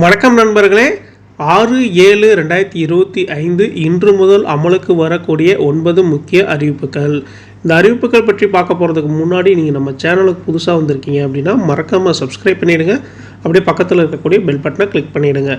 வணக்கம் நண்பர்களே. ஆறு ஏழு ரெண்டாயிரத்தி இருபத்தி ஐந்து இன்று முதல் அமலுக்கு வரக்கூடிய ஒன்பது முக்கிய அறிவிப்புகள். இந்த அறிவிப்புகள் பற்றி பார்க்க போகிறதுக்கு முன்னாடி நீங்கள் நம்ம சேனலுக்கு புதுசாக வந்திருக்கீங்க அப்படின்னா மறக்காமல் சப்ஸ்கிரைப் பண்ணிவிடுங்க அப்படியே பக்கத்தில் இருக்கக்கூடிய பெல் பட்டனை கிளிக் பண்ணிவிடுங்க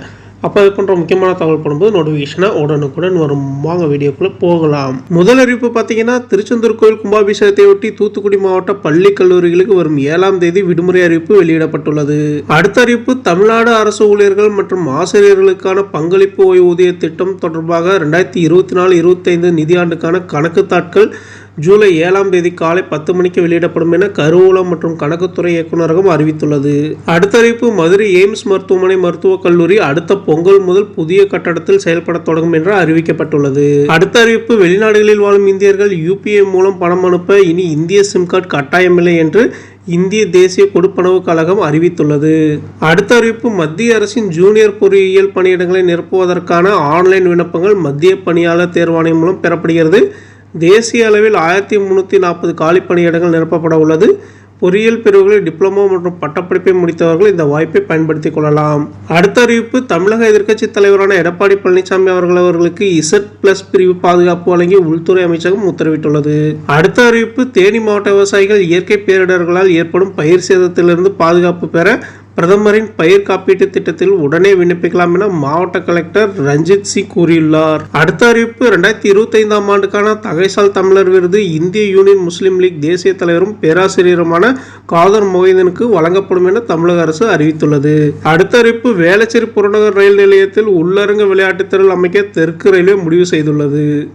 அப்போ இது போன்ற முக்கியமான தகவல் போடும்போது நோட்டிஃபிகேஷனாக உடனுக்குடன் வரும். வாங்க வீடியோக்குள்ளே போகலாம். முதல் அறிவிப்பு பார்த்தீங்கன்னா திருச்செந்தூர் கோயில் கும்பாபிஷேகத்தை ஒட்டி தூத்துக்குடி மாவட்ட பள்ளி கல்லூரிகளுக்கு வரும் ஏழாம் தேதி விடுமுறை அறிவிப்பு வெளியிடப்பட்டுள்ளது. அடுத்த அறிவிப்பு தமிழ்நாடு அரசு ஊழியர்கள் மற்றும் ஆசிரியர்களுக்கான பங்களிப்பு ஓய்வூதிய திட்டம் தொடர்பாக ரெண்டாயிரத்தி இருபத்தி நாலு இருபத்தைந்து நிதியாண்டுக்கான கணக்கு தாட்கள் ஜூலை ஏழாம் தேதி காலை பத்து மணிக்கு வெளியிடப்படும் என கருவூலம் மற்றும் கணக்குத்துறை இயக்குநரகம் அறிவித்துள்ளது. அடுத்த அறிவிப்பு மதுரை எய்ம்ஸ் மருத்துவமனை மருத்துவக் கல்லூரி அடுத்த பொங்கல் முதல் புதிய கட்டடத்தில் செயல்பட தொடங்கும் என்று அறிவிக்கப்பட்டுள்ளது. அடுத்த அறிவிப்பு வெளிநாடுகளில் வாழும் இந்தியர்கள் யூபிஐ மூலம் பணம் அனுப்ப இனி இந்திய சிம் கார்டு கட்டாயமில்லை என்று இந்திய தேசிய கொடுப்பனவு கழகம் அறிவித்துள்ளது. அடுத்த அறிவிப்பு மத்திய அரசின் ஜூனியர் பொறியியல் பணியிடங்களை நிரப்புவதற்கான ஆன்லைன் விண்ணப்பங்கள் மத்திய பணியாளர் தேர்வாணையம் மூலம் பெறப்படுகிறது. தேசிய அளவில் ஆயிரத்தி முந்நூற்றி நாற்பது காலி பணியிடங்கள் நிரப்பப்பட உள்ளது. பொறியியல் பிரிவுகளில் டிப்ளமோ மற்றும் பட்டப்படிப்பை முடித்தவர்கள் இந்த வாய்ப்பை பயன்படுத்திக் கொள்ளலாம். அடுத்த அறிவிப்பு தமிழக எதிர்க்கட்சி தலைவரான எடப்பாடி பழனிசாமி அவர்கள் அவர்களுக்கு இசட் பிளஸ் பிரிவு பாதுகாப்பு வழங்கி உள்துறை அமைச்சகம் உத்தரவிட்டுள்ளது. அடுத்த அறிவிப்பு தேனி மாவட்ட விவசாயிகள் இயற்கை பேரிடர்களால் ஏற்படும் பயிர் சேதத்திலிருந்து பாதுகாப்பு பெற பிரதமரின் பயிர் காப்பீட்டு திட்டத்தில் உடனே விண்ணப்பிக்கலாம் என மாவட்ட கலெக்டர் ரஞ்சித் சிங் கூறியுள்ளார். அடுத்த அறிவிப்பு ரெண்டாயிரத்தி இருபத்தி ஐந்தாம் ஆண்டுக்கான தகைசால் தமிழர் விருது இந்திய யூனியன் முஸ்லீம் லீக் தேசிய தலைவரும் பேராசிரியருமான காதர் மொஹிதனுக்கு வழங்கப்படும் என தமிழக அரசு அறிவித்துள்ளது. அடுத்த அறிவிப்பு வேளச்சேரி புறநகர் ரயில் நிலையத்தில் உள்ளரங்க விளையாட்டுத் திறல் அமைக்க தெற்கு ரயில்வே முடிவு செய்துள்ளது.